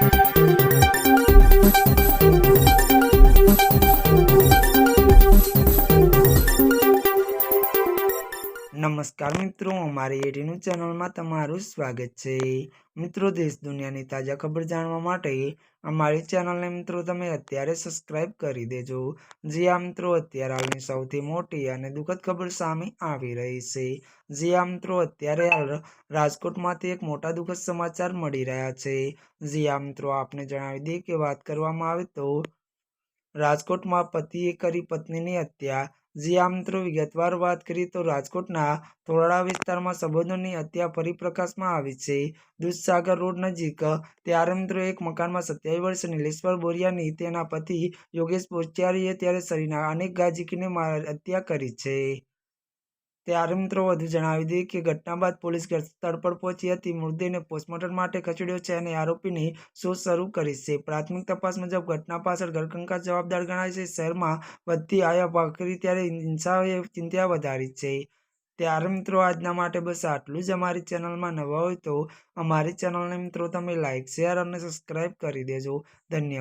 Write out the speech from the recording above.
Thank you. નમસ્કાર મિત્રો, અમારી એટીનું ચેનલમાં તમારું સ્વાગત છે. મિત્રો, દેશ દુનિયાની તાજા ખબર જાણવા માટે અમારી ચેનલને મિત્રો તમે અત્યારે સબસ્ક્રાઇબ કરી દેજો. જી આ મિત્રો, અત્યારે હાલની સૌથી મોટી અને દુઃખદ ખબર સામે આવી રહી છે. જી આ મિત્રો, અત્યારે હાલ રાજકોટમાંથી એક મોટા દુઃખદ સમાચાર મળી રહ્યા છે. જી આ મિત્રો, આપને જણાવી દઈએ કે વાત કરવામાં આવે તો રાજકોટમાં પતિએ કરી પત્નીની હત્યા. જી આ મિત્રો, વિગતવાર વાત કરીએ તો રાજકોટના થોરાળા વિસ્તારમાં સંબંધોની હત્યા ફરી પ્રકાશમાં આવી છે. દૂધસાગર રોડ નજીક ત્યારે મિત્રો એક મકાનમાં સત્યાવીસ વર્ષ નિલેશ્વર બોરિયાની તેના પતિ યોગેશ પોચારીએ ત્યારે શરીરના અનેક ગાજીકીને હત્યા કરી છે. ત્યારે મિત્રો વધુ જણાવી દઈએ કે ઘટના બાદ પોલીસ સ્થળ પર પહોંચી હતી. મૃતદેહને પોસ્ટમોર્ટમ માટે ખસેડ્યો છે અને આરોપીની શોધ શરૂ કરી છે. પ્રાથમિક તપાસ મુજબ ઘટના પાછળ ઘરકંકા જવાબદાર ગણાય છે. શહેરમાં વધતી આયા ભાખરી ત્યારે હિંસાએ ચિંતા વધારી છે. ત્યારે મિત્રો આજના માટે બસ આટલું જ. અમારી ચેનલમાં નવા હોય તો અમારી ચેનલને મિત્રો તમે લાઇક શેર અને સબસ્ક્રાઈબ કરી દેજો. ધન્યવાદ.